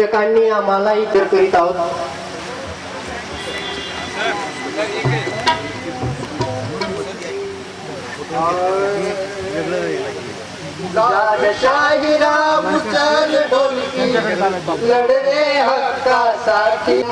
आयोजकांनी आम्हाला इतर करीत आहोत. लढणे हक्कासाठी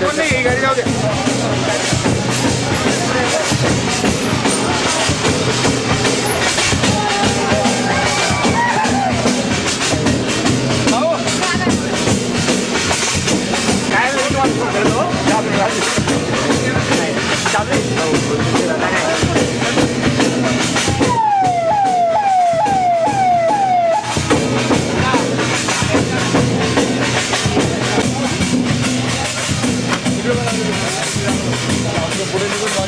ဒီနေ့ရေကလေးရောက်တယ် हक्कासाठी करूया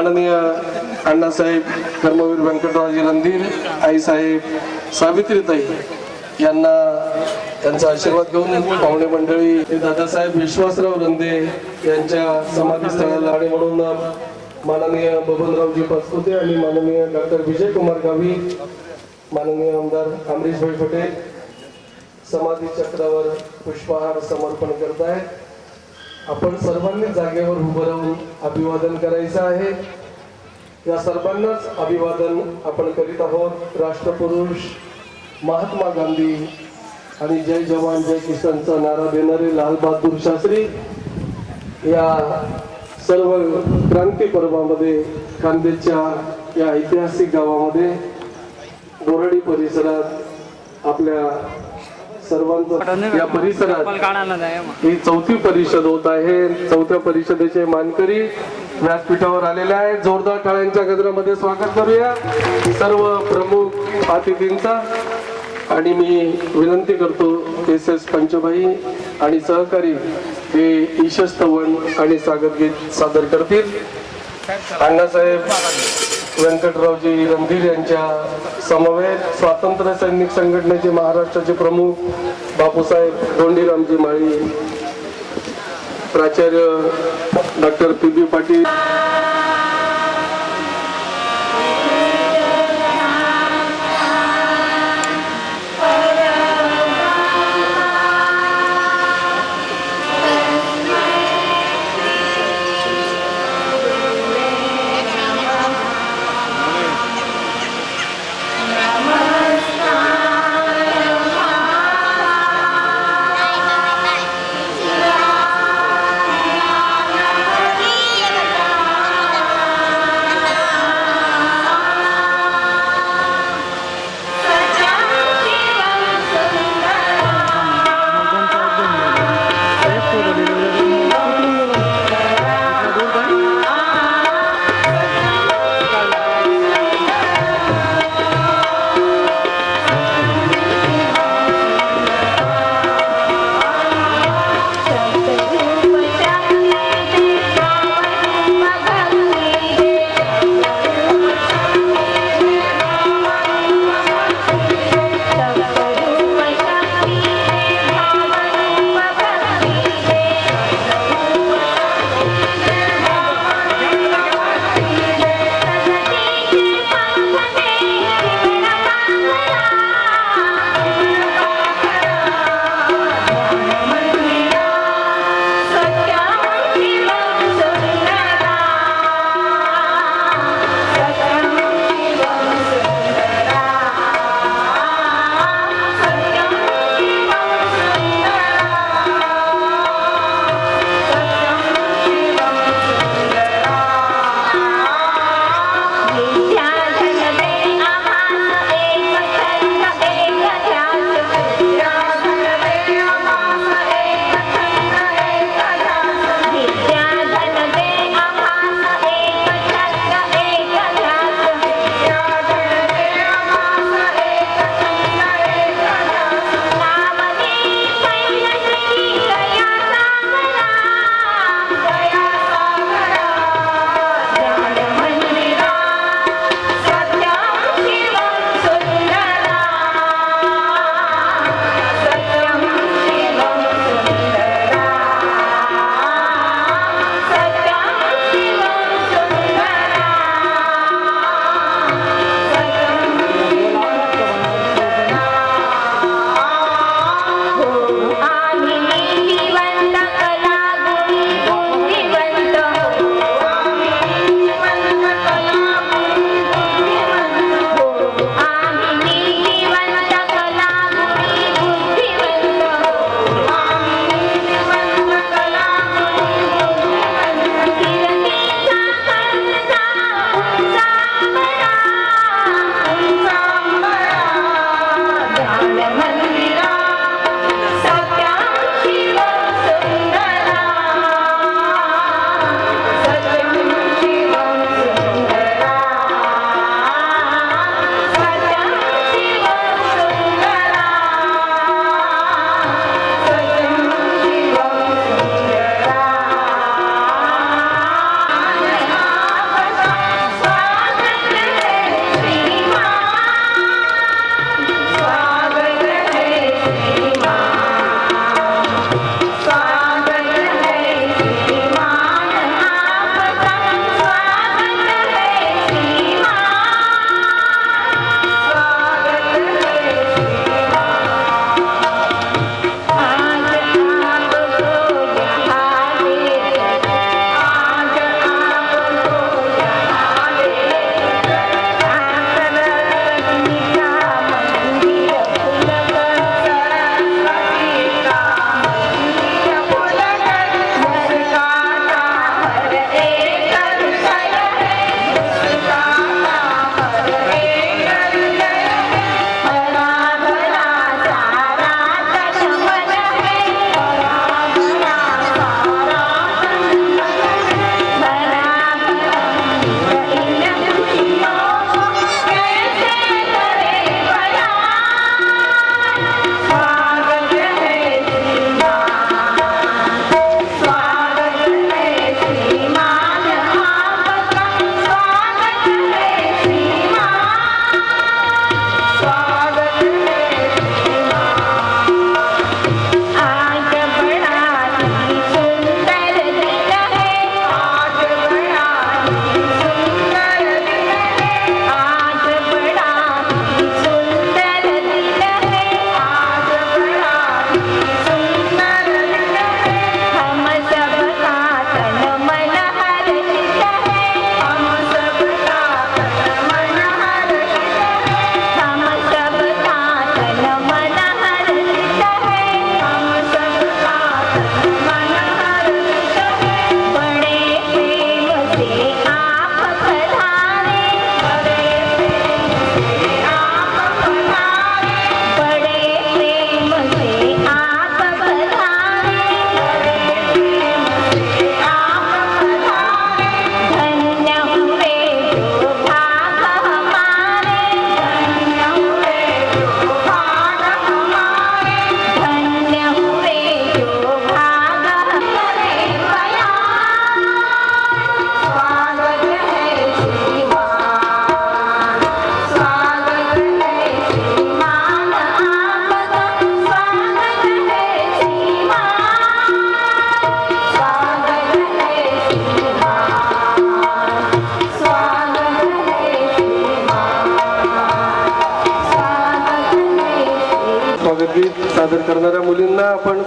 माननीय अण्णासाहेब कर्मवीर व्यंकटरावजी रणधीर आईसाहेब सावित्रीताई यांना त्यांचा आशीर्वाद घेऊन पाहुणे मंडळी दादासाहेब विश्वासराव रंदे यांच्या समाधीस्थळाला आणि म्हणून माननीय बबनरावजी पाचपुते आणि माननीय डॉक्टर विजय कुमार गावी माननीय आमदार अमरीशभाई पटेल समाधी चक्रावर पुष्पहार समर्पण करत आहेत आपण सर्वांनी जागेवर उभं राहून अभिवादन करायचं आहे. या सर्वांनाच अभिवादन आपण करीत आहोत. राष्ट्रपुरुष महात्मा गांधी आणि जय जवान जय किसानचा नारा देणारे लालबहादूर शास्त्री या सर्व क्रांती पर्वामध्ये खानदेशच्या या ऐतिहासिक गावामध्ये बोरडी परिसरात आपल्या सर्वांचं या परिसरात ही चौथी परिषद होत आहे. चौथ्या परिषदेचे मानकरी व्यासपीठावर आलेले आहेत. जोरदार टाळ्यांच्या गजरामध्ये स्वागत करूया. सर्व प्रमुख अतिथींचा आणि मी विनंती करतो एस एस पंचभाई आणि सहकारी हे ईशस्तवन आणि स्वागत गीत सादर करतील. अण्णासाहेब व्यंकटरावजी रणधीर यांच्या समवेत स्वातंत्र्य सैनिक संघटनेचे महाराष्ट्राचे प्रमुख बापूसाहेब दोंडीरामजी माळी प्राचार्य डॉक्टर पी बी पाटील.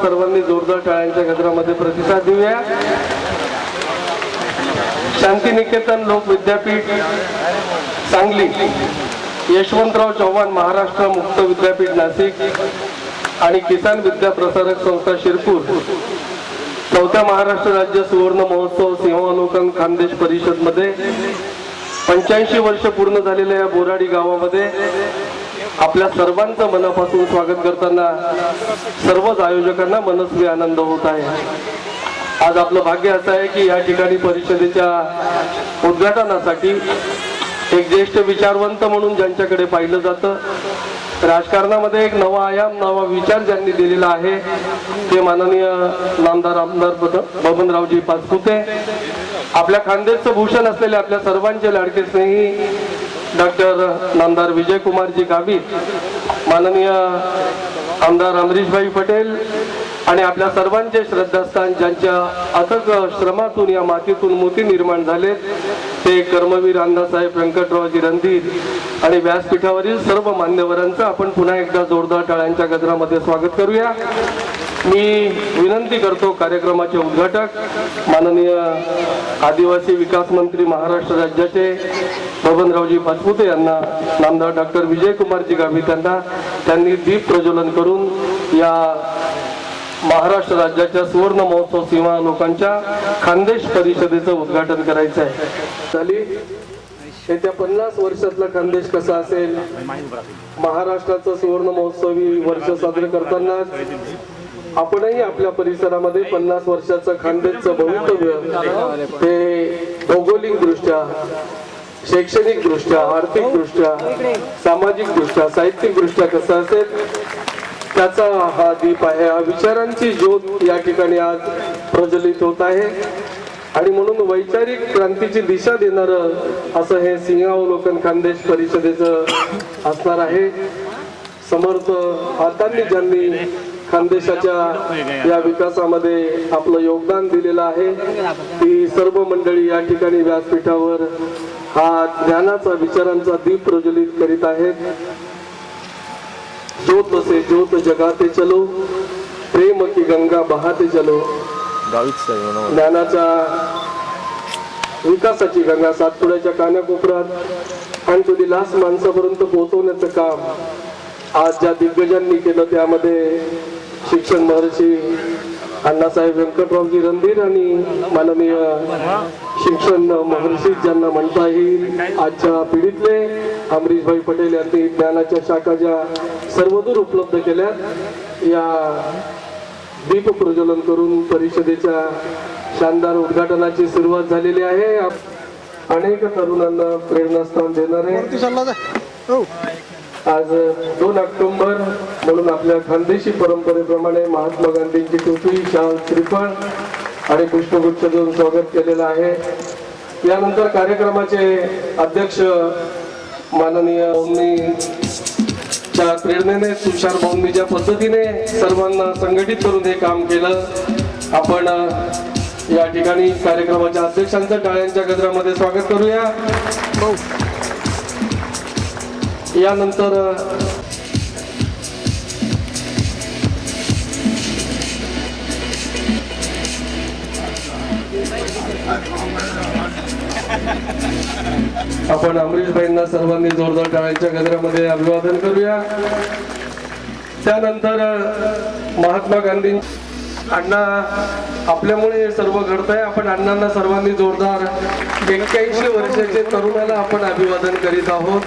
सर्वांनी जोरदार टाळ्यांच्या गजरामध्ये प्रतिसाद देऊया. शांतिनिकेतन लोक विद्यापीठ सांगली. यशवंतराव चव्हाण महाराष्ट्र मुक्त विद्यापीठ नाशिक आणि किसान विद्या प्रसारक संस्था शिरपूर. चौथ्या महाराष्ट्र राज्य सुवर्ण महोत्सव सिंहावलोकन खानदेश परिषदमध्ये पंच्याऐंशी वर्ष पूर्ण झालेल्या या बोराडी गावामध्ये आपल्या सर्वांचं मनापासून स्वागत करताना सर्वच आयोजकांना मनस्वी आनंद होत आहे. आज आपलं भाग्य असं आहे की या ठिकाणी परिषदेच्या उद्घाटनासाठी एक ज्येष्ठ विचारवंत म्हणून ज्यांच्याकडे पाहिलं जातं राजकारणामध्ये एक नवा आयाम नवा विचार ज्यांनी दिलेला आहे ते माननीय नामदार आमदार बबनरावजी पाचपुते. आपल्या खानदेशचं भूषण असलेले आपल्या सर्वांचे लाडके स्नेही डॉक्टर नामदार विजयकुमारजी गावित माननीय आमदार अमरीशभाई पटेल आणि आपल्या सर्वांचे श्रद्धास्थान ज्यांच्या अथक श्रमातून या मातीतून मोती निर्माण झाले ते कर्मवीर अण्णासाहेब व्यंकटरावजी रणधीर आणि व्यासपीठावरील सर्व मान्यवरांचं आपण पुन्हा एकदा जोरदार टाळ्यांच्या गजरामध्ये स्वागत करूया. मी विनंती करतो कार्यक्रमाचे उद्घाटक माननीय आदिवासी विकास मंत्री महाराष्ट्र राज्याचे बबनरावजी पाचपुते यांना नामदार डॉक्टर विजयकुमारजी गावित यांना त्यांनी दीप प्रज्वलन करून या महाराष्ट्र राज्याच्या सुवर्ण महोत्सव सीमा लोकांच्या खानदेश परिषदेचं उद्घाटन करायचं आहे. झाली येत्या पन्नास वर्षातला खानदेश कसा असेल? महाराष्ट्राचं सुवर्ण महोत्सवी वर्ष साजरे करताना आपणही आपल्या परिसरामध्ये पन्नास वर्षाचं खानदेशचं भवितव्य ते भौगोलिक दृष्ट्या शैक्षणिक दृष्ट्या आर्थिक दृष्ट्या सामाजिक दृष्ट्या साहित्यिक दृष्ट्या कसं असेल त्याचा हा दीप आहे. हा विचारांची ज्योत या ठिकाणी आज प्रज्वलित होत आहे. आणि म्हणून वैचारिक क्रांतीची दिशा देणार असं हे सिंहावलोकन खानदेश परिषदेचं असणार आहे. समर्थ हातांनी ज्यांनी खानदेशाच्या या विकासामध्ये आपलं योगदान दिलेलं आहे. ती सर्व मंडळी या ठिकाणी व्यासपीठावर हा ज्ञानाचा विचारांचा दीप प्रज्वलित करीत आहेत. ज्योत से ज्योत जगाते चलो प्रेम की गंगा बहाते चलो. ज्ञानाच्या विकासाची गंगा सातपुड्याच्या कानाकोपऱ्यात आणि तुझी लास्ट माणसापर्यंत पोहोचवण्याचं काम आज ज्या दिग्गजांनी केलं त्यामध्ये शिक्षण महर्षी अण्णासाहेब व्यंकटरावजी रणधीर आणि माननीय शिक्षण महर्षी ज्यांना म्हणता येईल आजच्या पिढीतले अमरीशभाई पटेल यांनी ज्ञानाच्या शाखा ज्या सर्वदूर उपलब्ध केल्या या दीप प्रज्वलन करून परिषदेच्या शानदार उद्घाटनाची सुरुवात झालेली आहे. अनेक तरुणांना प्रेरणास्थान देणारे आज दोन ऑक्टोंबर म्हणून आपल्या खानदेशी परंपरेप्रमाणे महात्मा गांधींची टोपी शाल श्रीफळ आणि पुष्पगुच्छ देऊन स्वागत केलेलं आहे. यानंतर कार्यक्रमाचे अध्यक्ष माननीय च्या प्रेरणेने तुषार भाऊंनी ज्या पद्धतीने सर्वांना संघटित करून हे काम केलं आपण या ठिकाणी कार्यक्रमाच्या अध्यक्षांचं टाळ्यांच्या गजरामध्ये स्वागत करूया. यानंतर आपण अमरीशबाईंना सर्वांनी जोरदार टाळ्यांच्या गजरामध्ये अभिवादन करूया. त्यानंतर महात्मा गांधी अण्णा आपल्यामुळे हे सर्व घडत आहे आपण अण्णांना सर्वांनी जोरदार एक्क्याऐंशी वर्षाचे तरुणाला आपण अभिवादन करीत आहोत.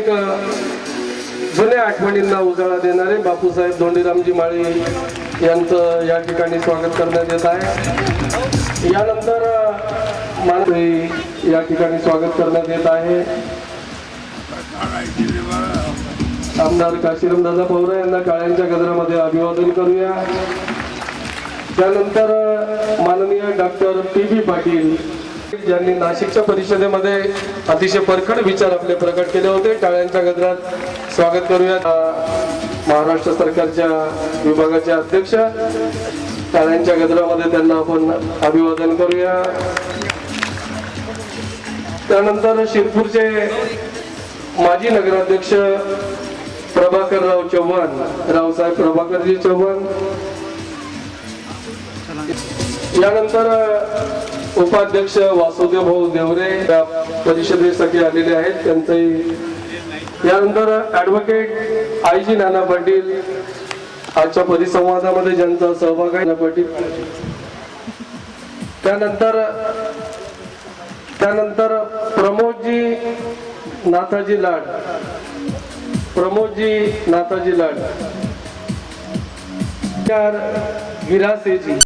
एक, जुन्या आठवणींना उजाळा देणारे बापूसाहेब धोंडीरामजी माळी यांचं या ठिकाणी स्वागत करण्यात येत आहे. यानंतर अ, मानवी या ठिकाणी स्वागत करण्यात येत आहे. आमदार काशीराम दादा पवार यांना काळ्यांच्या गजरामध्ये अभिवादन करूया. त्यानंतर माननीय डॉक्टर पी बी पाटील ज्यांनी नाशिकच्या परिषदेमध्ये अतिशय परखड विचार आपले प्रकट केले होते. टाळ्यांच्या गजरात स्वागत करूया. महाराष्ट्र सरकारच्या विभागाचे अध्यक्ष. टाळ्यांच्या गजरामध्ये त्यांना आपण अभिवादन करूया. त्यानंतर शिरपूरचे माजी नगराध्यक्ष प्रभाकरराव चव्हाण रावसाहेब प्रभाकरजी चव्हाण. यानंतर उपाध्यक्ष वासुदेव भाऊ देवरे या परिषदेसाठी आलेले आहेत. त्यांचंही यानंतर ऍडव्होकेट आयजी नाना पाटील आजच्या परिसंवादामध्ये ज्यांचा सहभाग आहे नाना पाटील. त्यानंतर त्यानंतर प्रमोदजी नाथाजी लाड. प्रमोदजी नाथाजी लाड. गिरासेजी.